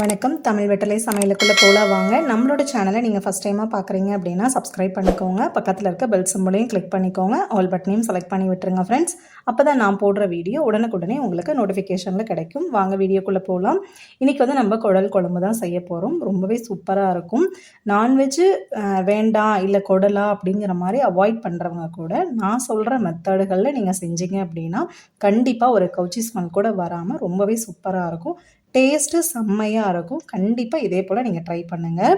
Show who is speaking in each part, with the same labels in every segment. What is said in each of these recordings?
Speaker 1: வணக்கம். தமிழ் வெட்டலை சமையலுக்குள்ளே போல வாங்க. நம்மளோட சேனலை நீங்கள் ஃபஸ்ட் டைமாக பார்க்குறீங்க அப்படின்னா சப்ஸ்கிரைப் பண்ணிக்கோங்க. பக்கத்தில் இருக்க பெல் சிம்பிளையும் கிளிக் பண்ணிக்கோங்க. ஆல் பட்டனையும் செலக்ட் பண்ணி விட்டுருங்க ஃப்ரெண்ட்ஸ் அப்போ தான் நான் போடுற வீடியோ உடனுக்குடனே உங்களுக்கு நோட்டிஃபிகேஷனில் கிடைக்கும். வாங்க வீடியோக்குள்ளே போகலாம் இன்றைக்கி வந்து நம்ம குடல் குழம்பு தான் செய்ய போகிறோம் ரொம்பவே சூப்பராக இருக்கும். நான்வெஜ்ஜு வேண்டாம் இல்லை குடலா அப்படிங்கிற மாதிரி அவாய்ட் பண்ணுறவங்க கூட நான் சொல்கிற மெத்தடுகளில் நீங்கள் செஞ்சீங்க அப்படின்னா கண்டிப்பாக ஒரு கவுச்சி ஸ்மெல் கூட வராமல் ரொம்பவே சூப்பராக இருக்கும். டேஸ்ட்டு செம்மையாக இருக்கும். கண்டிப்பாக இதே போல் நீங்கள் ட்ரை பண்ணுங்கள்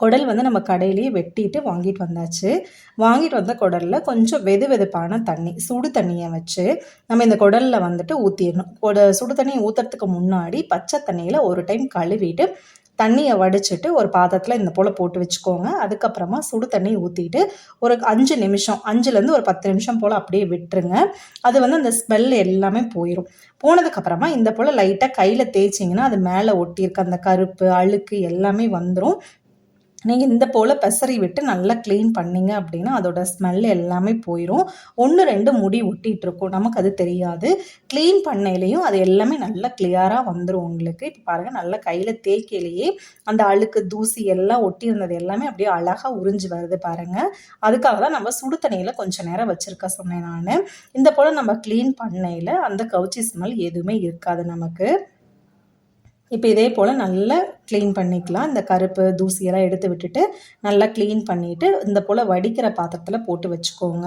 Speaker 1: குடல் வந்து நம்ம கடையிலேயே வெட்டிட்டு வாங்கிட்டு வந்தாச்சு. வாங்கிட்டு வந்த குடலில் கொஞ்சம் வெது வெதுப்பான தண்ணி சுடு தண்ணியை வச்சு நம்ம இந்த குடலில் வந்துட்டு ஊற்றிடணும் சுடு தண்ணியை ஊற்றுறதுக்கு முன்னாடி பச்சை தண்ணியில் ஒரு டைம் கழுவிட்டு தண்ணியை வடிச்சிட்டு ஒரு பாத்திரத்தில் இந்த போல் போட்டு வச்சுக்கோங்க. அதுக்கப்புறமா சுடு தண்ணி ஊற்றிட்டு ஒரு அஞ்சு நிமிஷம் அஞ்சுலேருந்து ஒரு பத்து நிமிஷம் போல் அப்படியே விட்டுருங்க. அது வந்து அந்த ஸ்மெல் எல்லாமே போயிடும் போனதுக்கப்புறமா இந்த போல் லைட்டாக கையில் தேய்ச்சிங்கன்னா அது மேலே ஒட்டியிருக்க அந்த கருப்பு அழுக்கு எல்லாமே வந்துடும் நீங்கள் இந்த போல் பெசரி விட்டு நல்லா க்ளீன் பண்ணிங்க அப்படின்னா அதோட ஸ்மெல் எல்லாமே போயிடும் ஒன்று ரெண்டு முடி ஒட்டிகிட்டு இருக்கும் நமக்கு அது தெரியாது. க்ளீன் பண்ணையிலையும் அது எல்லாமே நல்லா கிளியராக வந்துடும் உங்களுக்கு. இப்போ பாருங்கள் நல்லா கையில் தேய்க்கையிலேயே அந்த அழுக்கு தூசி எல்லாம் ஒட்டி இருந்தது எல்லாமே அப்படியே அழகாக உறிஞ்சி வருது பாருங்கள் அதுக்காக தான் நம்ம சுடு தண்ணியில் கொஞ்சம் நேரம் வச்சுருக்க சொன்னேன் நான். இந்த போல் நம்ம க்ளீன் பண்ணையில் அந்த கவுச்சி ஸ்மெல் எதுவுமே இருக்காது நமக்கு. இப்போ இதே போல் நல்லா க்ளீன் பண்ணிக்கலாம். இந்த கருப்பு தூசியெல்லாம் எடுத்து விட்டுட்டு நல்லா க்ளீன் பண்ணிவிட்டு இந்த போல் வடிக்கிற பாத்திரத்தில் போட்டு வச்சுக்கோங்க.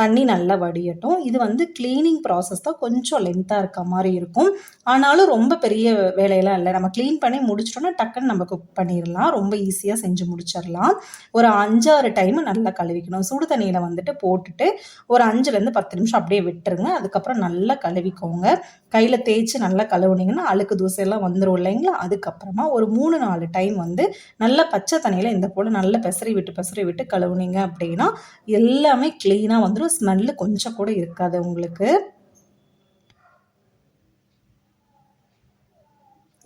Speaker 1: தண்ணி நல்லா வடியட்டும். இது வந்து க்ளீனிங் ப்ராசஸ் தான் கொஞ்சம் லென்த்தாக இருக்க மாதிரி இருக்கும். ஆனாலும் ரொம்ப பெரிய வேலையெல்லாம் இல்லை. நம்ம க்ளீன் பண்ணி முடிச்சிட்டோன்னா டக்குன்னு நம்ம குக் பண்ணிடலாம் ரொம்ப ஈஸியாக செஞ்சு முடிச்சிடலாம் ஒரு அஞ்சாறு டைம் நல்லா கழுவிக்கணும். சுடு தண்ணியில் வந்துட்டு போட்டுட்டு ஒரு அஞ்சுலேருந்து பத்து நிமிஷம் அப்படியே விட்டுருங்க. அதுக்கப்புறம் நல்லா கழுவிக்கோங்க. கையில் தேய்ச்சி நல்லா கழுவுனீங்கன்னா அழுக்கு தூசையெல்லாம் வந்துடும் இல்லைங்களா? அதுக்கப்புறமா ஒரு மூணு நாலு டைம் வந்து நல்ல பச்சை தண்ணியில் இந்த போல் நல்லா பெசரி விட்டு பெசரி விட்டு கழுவுனீங்க அப்படின்னா எல்லாமே க்ளீனாக வந்துடும் ஸ்மெல்லு கொஞ்சம் கூட இருக்காது உங்களுக்கு.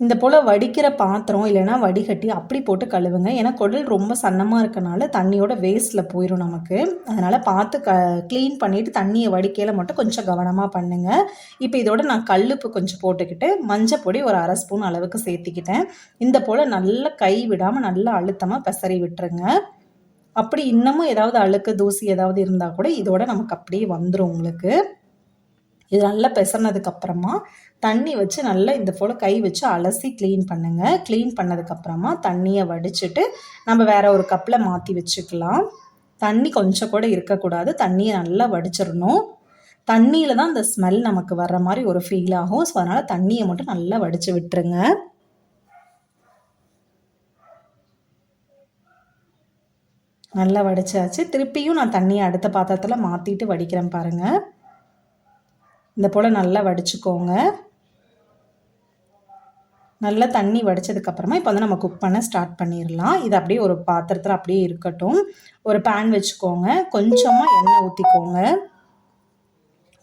Speaker 1: இந்த போல் வடிக்கிற பாத்திரம் இல்லைன்னா வடிகட்டி அப்படி போட்டு கழுவுங்க. ஏன்னா குடல் ரொம்ப சன்னமாக இருக்கனால தண்ணியோட வேஸ்ட்டில் போயிடும் நமக்கு. அதனால் பார்த்து க க்ளீன் பண்ணிவிட்டு தண்ணியை வடிக்கையில் மட்டும் கொஞ்சம் கவனமாக பண்ணுங்கள் இப்போ இதோட நான் கல்லுப்பு கொஞ்சம் போட்டுக்கிட்டு மஞ்சள் பொடி ஒரு அரை ஸ்பூன் அளவுக்கு சேர்த்திக்கிட்டேன். இந்த போல் நல்லா கை விடாமல் நல்லா அழுத்தமாக பெசரி விட்டுருங்க. அப்படி இன்னமும் ஏதாவது அழுக்கு தூசி ஏதாவது இருந்தால் கூட இதோட நமக்கு அப்படியே வந்துடும் உங்களுக்கு. இது நல்லா பெசனதுக்கப்புறமா தண்ணி வச்சு நல்லா இந்த போல் கை வச்சு அலசி க்ளீன் பண்ணுங்கள் க்ளீன் பண்ணதுக்கப்புறமா தண்ணியை வடிச்சிட்டு நம்ம வேற ஒரு கப்பில் மாற்றி வச்சுக்கலாம். தண்ணி கொஞ்சம் கூட இருக்கக்கூடாது. தண்ணியை நல்லா வடிச்சிடணும். தண்ணியில் தான் அந்த ஸ்மெல் நமக்கு வர்ற மாதிரி ஒரு ஃபீல் ஆகும். ஸோ அதனால் தண்ணியை மட்டும் நல்லா வடித்து விட்டுருங்க. நல்லா வடிச்சாச்சு. திருப்பியும் நான் தண்ணியை அடுத்த பாத்திரத்தில் மாற்றிட்டு வடிக்கிறேன் பாருங்கள் இந்த போல் நல்லா வடிச்சுக்கோங்க. நல்லா தண்ணி வடித்ததுக்கப்புறமா இப்போ வந்து நம்ம குக் பண்ண ஸ்டார்ட் பண்ணிடலாம் இது அப்படியே ஒரு பாத்திரத்தில் அப்படியே இருக்கட்டும். ஒரு பேன் வச்சுக்கோங்க. கொஞ்சமாக எண்ணெய் ஊற்றிக்கோங்க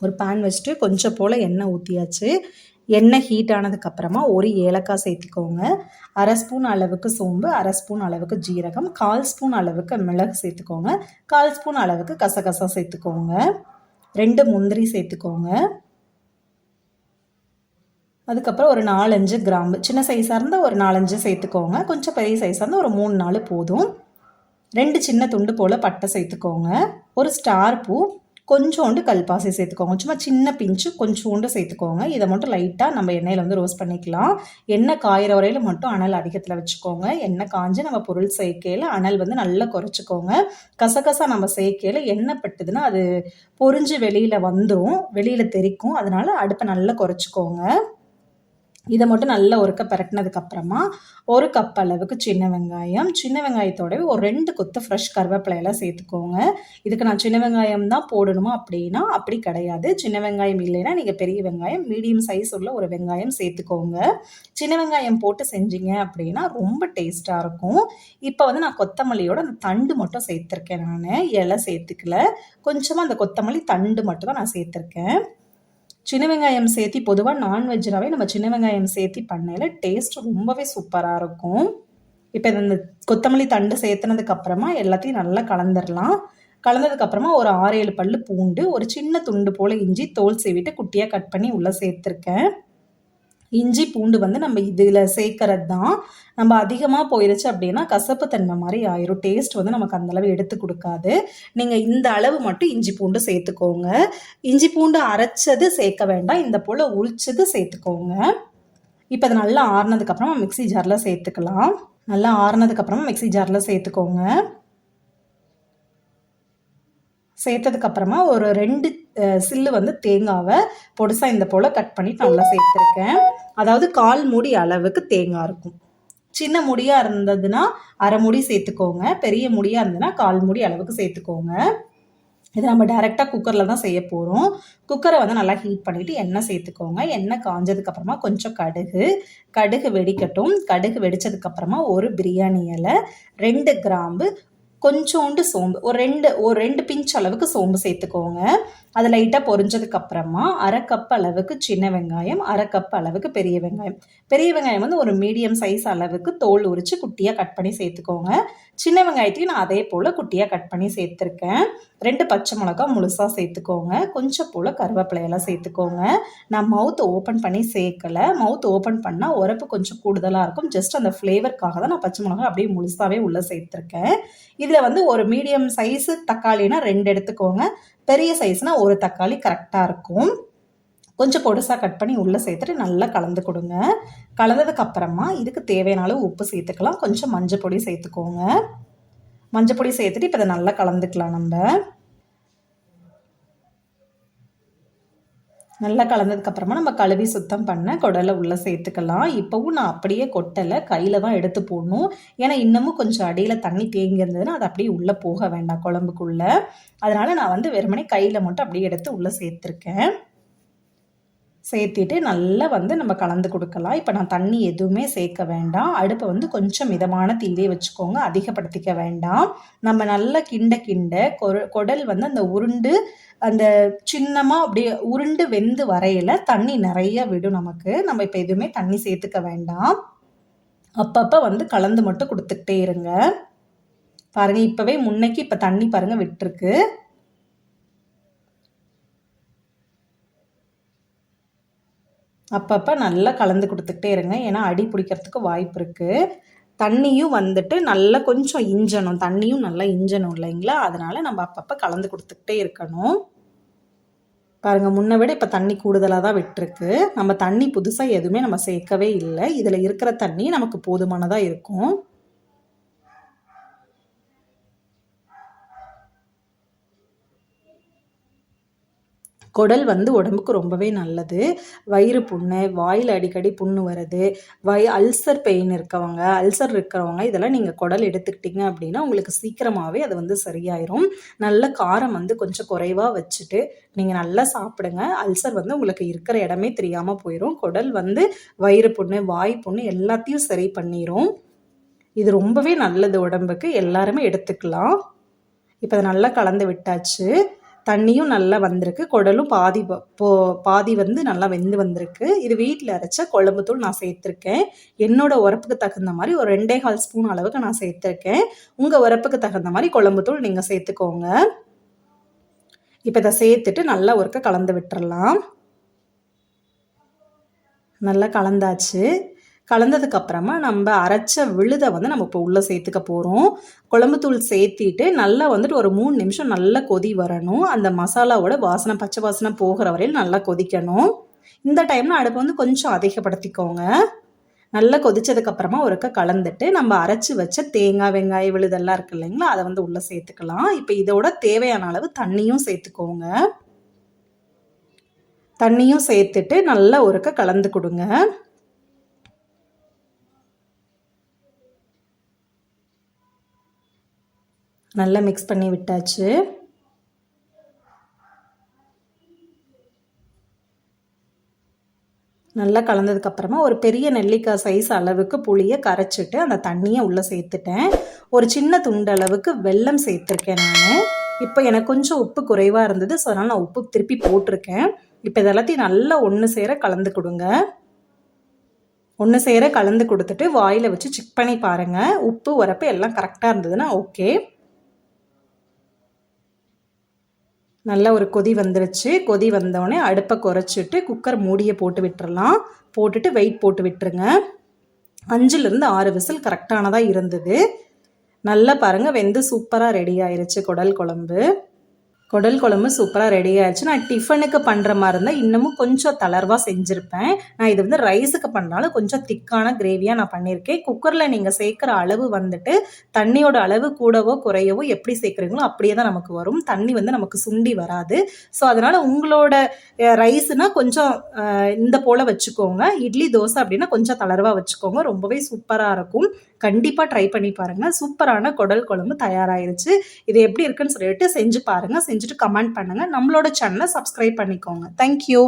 Speaker 1: ஒரு பேன் வச்சுட்டு கொஞ்சம் போல் எண்ணெய் ஊற்றியாச்சு எண்ணெய் ஹீட் ஆனதுக்கப்புறமா ஒரு ஏலக்காய் சேர்த்துக்கோங்க. அரை ஸ்பூன் அளவுக்கு சோம்பு அரை ஸ்பூன் அளவுக்கு ஜீரகம் கால் ஸ்பூன் அளவுக்கு மிளகு சேர்த்துக்கோங்க. கால் ஸ்பூன் அளவுக்கு கசகசா சேர்த்துக்கோங்க. ரெண்டு முந்திரி சேர்த்துக்கோங்க. அதுக்கப்புறம் ஒரு நாலஞ்சு கிராம்பு சின்ன சைஸாக இருந்தால் ஒரு நாலஞ்சு சேர்த்துக்கோங்க. கொஞ்சம் பெரிய சைஸாக இருந்தால் ஒரு மூணு நாள் போதும். ரெண்டு சின்ன துண்டு போல் பட்டை சேர்த்துக்கோங்க. ஒரு ஸ்டார் பூ கொஞ்சோண்டு கல்பாசி சேர்த்துக்கோங்க. சும்மா சின்ன பிஞ்சு கொஞ்சோண்டு சேர்த்துக்கோங்க. இதை மட்டும் லைட்டாக நம்ம எண்ணெயில் வந்து ரோஸ்ட் பண்ணிக்கலாம். எண்ணெய் காயிற வரையில் மட்டும் அனல் அதிகத்தில் வச்சுக்கோங்க. எண்ணெய் காஞ்சு நம்ம பொருள் சேர்க்கையில் அனல் வந்து நல்லா குறைச்சிக்கோங்க. கசகசா நம்ம சேர்க்கையில் எண்ணெய் பட்டுதுன்னா அது பொறிஞ்சு வெளியில் வந்துடும் வெளியில் தெரிக்கும். அதனால் அடுப்பை நல்லா குறைச்சிக்கோங்க. இதை மட்டும் நல்லா ஒருக்க பரட்டினதுக்கப்புறமா ஒரு கப் அளவுக்கு சின்ன வெங்காயம் சின்ன வெங்காயத்தோடவே ஒரு ரெண்டு கொத்து ஃப்ரெஷ் கருவேப்பிலையெல்லாம் சேர்த்துக்கோங்க. இதுக்கு நான் சின்ன வெங்காயம் தான் போடணுமா அப்படின்னா அப்படி கிடையாது. சின்ன வெங்காயம் இல்லைன்னா நீங்கள் பெரிய வெங்காயம் மீடியம் சைஸ் உள்ள ஒரு வெங்காயம் சேர்த்துக்கோங்க. சின்ன வெங்காயம் போட்டு செஞ்சீங்க அப்படின்னா ரொம்ப டேஸ்ட்டாக இருக்கும். இப்போ வந்து நான் கொத்தமல்லியோட அந்த தண்டு மட்டும் சேர்த்துருக்கேன் நான். இலை சேர்த்துக்கல. கொஞ்சமாக அந்த கொத்தமல்லி தண்டு மட்டும் தான் நான் சேர்த்துருக்கேன். சின்ன வெங்காயம் சேர்த்தி பொதுவாக நான்வெஜ்னாவே நம்ம சின்ன வெங்காயம் சேர்த்தி பண்ணையில் டேஸ்ட் ரொம்பவே சூப்பராக இருக்கும். இப்போ இந்த கொத்தமல்லி தண்டு சேர்த்துனதுக்கு அப்புறமா எல்லாத்தையும் நல்லா கலந்துடலாம் கலந்ததுக்கப்புறமா ஒரு ஆறு ஏழு பல் பூண்டு ஒரு சின்ன துண்டு போல் இஞ்சி தோல் சீவிட்டு குட்டியாக கட் பண்ணி உள்ளே சேர்த்துருக்கேன். இஞ்சி பூண்டு வந்து நம்ம இதில் சேர்க்கறது தான் நம்ம அதிகமாக போயிடுச்சு அப்படின்னா கசப்பு தன்மை மாதிரி ஆயிரும். டேஸ்ட் வந்து நமக்கு அந்தளவு எடுத்து கொடுக்காது. நீங்கள் இந்த அளவு மட்டும் இஞ்சி பூண்டு சேர்த்துக்கோங்க. இஞ்சி பூண்டு அரைச்சது சேர்க்க வேண்டாம். இந்த போல் உரிச்சது சேர்த்துக்கோங்க. இப்போ அது நல்லா ஆறுனதுக்கப்புறமா மிக்ஸி ஜாரில் சேர்த்துக்கலாம். நல்லா ஆறுனதுக்கப்புறமா மிக்ஸி ஜாரில் சேர்த்துக்கோங்க. சேர்த்ததுக்கப்புறமா ஒரு ரெண்டு சில்லு வந்து தேங்காவை பொடிசாக இந்த போல் கட் பண்ணி நல்லா சேர்த்துருக்கேன். அதாவது கால் மூடி அளவுக்கு தேங்காய் இருக்கும். சின்ன முடியாக இருந்ததுன்னா அரை முடி சேர்த்துக்கோங்க. பெரிய முடியாக இருந்ததுன்னா கால் முடி அளவுக்கு சேர்த்துக்கோங்க. இது நம்ம டைரெக்டாக குக்கரில் தான் செய்ய போகிறோம் குக்கரை வந்து நல்லா ஹீட் பண்ணிவிட்டு எண்ணெய் சேர்த்துக்கோங்க. எண்ணெய் காஞ்சதுக்கப்புறமா கொஞ்சம் கடுகு. கடுகு வெடிக்கட்டும். கடுகு வெடிச்சதுக்கப்புறமா ஒரு பிரியாணி இலை ரெண்டு கிராம்பு கொஞ்சோண்டு சோம்பு ஒரு ரெண்டு ஒரு ரெண்டு பிஞ்ச் அளவுக்கு சோம்பு சேர்த்துக்கோங்க. அது லைட்டாக பொரிஞ்சதுக்கு அப்புறமா அரை கப் அளவுக்கு சின்ன வெங்காயம் அரை கப் அளவுக்கு பெரிய வெங்காயம். பெரிய வெங்காயம் வந்து ஒரு மீடியம் சைஸ் அளவுக்கு தோல் உரித்து குட்டியாக கட் பண்ணி சேர்த்துக்கோங்க. சின்ன வெங்காயத்தையும் நான் அதே போல் குட்டியாக கட் பண்ணி சேர்த்துருக்கேன். ரெண்டு பச்சை மிளகா முழுசாக சேர்த்துக்கோங்க. கொஞ்சம் போல் கருவேப்பிலையெல்லாம் சேர்த்துக்கோங்க. நான் மவுத் ஓப்பன் பண்ணி சேர்க்கலை. மவுத் ஓப்பன் பண்ணால் உரப்பு கொஞ்சம் கூடுதலாக இருக்கும். ஜஸ்ட் அந்த ஃப்ளேவருக்காக தான் நான் பச்சை மிளகா அப்படியே முழுசாகவே உள்ளே சேர்த்துருக்கேன். இதில் வந்து ஒரு மீடியம் சைஸு தக்காளினா ரெண்டு எடுத்துக்கோங்க. பெரிய சைஸ்னா ஒரு தக்காளி கரெக்டாக இருக்கும். கொஞ்சம் பொடுசாக கட் பண்ணி உள்ளே சேர்த்துட்டு நல்லா கலந்து கொடுங்க. கலந்ததுக்கப்புறமா இதுக்கு தேவையான அளவு உப்பு சேர்த்துக்கலாம். கொஞ்சம் மஞ்சள் பொடி சேர்த்துக்கோங்க. மஞ்சள் பொடி சேர்த்துட்டு இப்போ இதை நல்லா கலந்துக்கலாம் நம்ம. நல்லா கலந்ததுக்கு அப்புறமா நம்ம கழுவி சுத்தம் பண்ண குடலை உள்ளே சேர்த்துக்கலாம். இப்போவும் நான் அப்படியே கொட்டலை கையில் தான் எடுத்து போடணும். ஏன்னா இன்னமும் கொஞ்சம் அடியில் தண்ணி தேங்கி இருந்ததுன்னா அது அப்படியே உள்ளே போக வேண்டாம் குழம்புக்குள்ளே. அதனால நான் வந்து வெறுமனே கையில் மட்டும் அப்படியே எடுத்து உள்ளே சேர்த்துருக்கேன். சேர்த்திட்டு நல்லா வந்து நம்ம கலந்து கொடுக்கலாம். இப்போ நான் தண்ணி எதுவுமே சேர்க்க வேண்டாம். அடுப்பை வந்து கொஞ்சம் மிதமான தீவே வச்சுக்கோங்க. அதிகப்படுத்திக்க வேண்டாம். நம்ம நல்லா கிண்ட கிண்ட குடல் வந்து அந்த உருண்டு அந்த சின்னமாக அப்படியே உருண்டு வெந்து வரையில தண்ணி நிறைய விடும் நமக்கு. நம்ம இப்போ எதுவுமே தண்ணி சேர்த்துக்க வேண்டாம். அப்பப்போ வந்து கலந்து மட்டும் கொடுத்துக்கிட்டே இருங்க. பாருங்க இப்போவே முன்னைக்கு இப்போ தண்ணி பாருங்க விட்டுருக்கு. அப்பப்போ நல்லா கலந்து கொடுத்துக்கிட்டே இருங்க. ஏன்னா அடி பிடிக்கிறதுக்கு வாய்ப்பு இருக்குது தண்ணியும் வந்துட்டு நல்லா கொஞ்சம் இஞ்சணும். தண்ணியும் நல்லா இஞ்சணும் இல்லைங்களா? அதனால் நம்ம அப்பப்போ கலந்து கொடுத்துக்கிட்டே இருக்கணும். பாருங்கள் முன்ன விட இப்போ தண்ணி கூடுதலாக தான் விட்டுருக்கு. நம்ம தண்ணி புதுசாக எதுவுமே நம்ம சேர்க்கவே இல்லை. இதில் இருக்கிற தண்ணி நமக்கு போதுமானதாக இருக்கும். குடல் வந்து உடம்புக்கு ரொம்பவே நல்லது. வயிறு புண்ணு வாயில் அடிக்கடி புண்ணு வருது வய அல்சர் பெயின் இருக்கவங்க அல்சர் இருக்கிறவங்க இதெல்லாம் நீங்கள் குடல் எடுத்துக்கிட்டிங்க அப்படின்னா உங்களுக்கு சீக்கிரமாகவே அது வந்து சரியாயிரும். நல்ல காரம் வந்து கொஞ்சம் குறைவாக வச்சுட்டு நீங்கள் நல்லா சாப்பிடுங்க. அல்சர் வந்து உங்களுக்கு இருக்கிற இடமே தெரியாமல் போயிடும் குடல் வந்து வயிறு புண்ணு வாய் புண்ணு எல்லாத்தையும் சரி பண்ணிடும் இது ரொம்பவே நல்லது உடம்புக்கு. எல்லாருமே எடுத்துக்கலாம். இப்போ அதை நல்லா கலந்து விட்டாச்சு. தண்ணியும் நல்லா வந்திருக்கு. குடலும் பாதி போ பாதி வந்து நல்லா வெந்து வந்திருக்கு. இது வீட்டில் அரைச்ச குழம்புத்தூள் நான் சேர்த்துருக்கேன். என்னோட உரப்புக்கு தகுந்த மாதிரி ஒரு ரெண்டே கால் ஸ்பூன் அளவுக்கு நான் சேர்த்துருக்கேன். உங்கள் உரப்புக்கு தகுந்த மாதிரி குழம்புத்தூள் நீங்கள் சேர்த்துக்கோங்க. இப்போ இதை சேர்த்துட்டு நல்லா ஒருக்க கலந்து விட்டுறலாம். நல்லா கலந்தாச்சு. கலந்ததுக்கு அப்புறமா நம்ம அரைச்ச விழுதை வந்து நம்ம இப்போ உள்ளே சேர்த்துக்க போகிறோம் குழம்புத்தூள் சேர்த்திட்டு நல்லா வந்துட்டு ஒரு மூணு நிமிஷம் நல்லா கொதி வரணும். அந்த மசாலாவோட வாசனை பச்சை வாசனை போகிற வரையில் நல்லா கொதிக்கணும். இந்த டைமில் அடுப்பை வந்து கொஞ்சம் அதிகப்படுத்திக்கோங்க. நல்லா கொதிச்சதுக்கு அப்புறமா ஒருக்க கலந்துட்டு நம்ம அரைச்சி வச்ச தேங்காய் வெங்காய விழுதெல்லாம் இருக்கு இல்லைங்களா அதை வந்து உள்ளே சேர்த்துக்கலாம். இப்போ இதோட தேவையான அளவு தண்ணியும் சேர்த்துக்கோங்க. தண்ணியும் சேர்த்துட்டு நல்லா ஒருக்க கலந்து கொடுங்க. நல்லா மிக்ஸ் பண்ணி விட்டாச்சு. நல்லா கலந்ததுக்கப்புறமா ஒரு பெரிய நெல்லிக்காய் சைஸ் அளவுக்கு புளியை கரைச்சிட்டு அந்த தண்ணியை உள்ளே சேர்த்துட்டேன். ஒரு சின்ன துண்டு அளவுக்கு வெல்லம் சேர்த்துருக்கேன் நான். இப்போ எனக்கு கொஞ்சம் உப்பு குறைவாக இருந்தது ஸோ அதனால் நான் உப்பு திருப்பி போட்டிருக்கேன். இப்போ இதெல்லாத்தையும் நல்லா ஒன்று சேர கலந்து கொடுங்க. ஒன்று சேர கலந்து கொடுத்துட்டு வாயில் வச்சு செக் பண்ணி பாருங்கள் உப்பு உரப்பு எல்லாம் கரெக்டாக இருந்ததுன்னா ஓகே நல்ல ஒரு கொதி வந்துருச்சு. கொதி வந்தோடனே அடுப்பை குறைச்சிட்டு குக்கர் மூடியை போட்டு விட்டுறலாம். போட்டுட்டு வெயிட் போட்டு விட்டுருங்க. அஞ்சுலேருந்து ஆறு விசில் கரெக்டானதாக இருந்தது. நல்லா பாருங்கள் வெந்து சூப்பராக ரெடி ஆயிருச்சு குடல் குழம்பு. குடல் குழம்பு சூப்பராக ரெடி ஆயிடுச்சு. நான் டிஃபனுக்கு பண்ணுற மாதிரி இருந்தால் இன்னமும் கொஞ்சம் தளர்வாக செஞ்சுருப்பேன். நான் இது வந்து ரைஸுக்கு பண்ணாலும் கொஞ்சம் திக்கான கிரேவியாக நான் பண்ணியிருக்கேன் குக்கரில் நீங்கள் சேர்க்குற அளவு வந்துட்டு தண்ணியோட அளவு கூடவோ குறையவோ எப்படி சேர்க்குறீங்களோ அப்படியே தான் நமக்கு வரும். தண்ணி வந்து நமக்கு சுண்டி வராது. ஸோ அதனால் உங்களோட ரைஸ்னால் கொஞ்சம் இந்த போல் வச்சுக்கோங்க. இட்லி தோசை அப்படின்னா கொஞ்சம் தளர்வாக வச்சுக்கோங்க. ரொம்பவே சூப்பராக இருக்கும். கண்டிப்பாக ட்ரை பண்ணி பாருங்கள் சூப்பரான குடல் குழம்பு தயாராகிருச்சு இது எப்படி இருக்குன்னு சொல்லிட்டு செஞ்சு பாருங்கள் செஞ்சுட்டு கமெண்ட் பண்ணுங்கள் நம்மளோட சேனலை சப்ஸ்கிரைப் பண்ணிக்கோங்க. தேங்க்யூ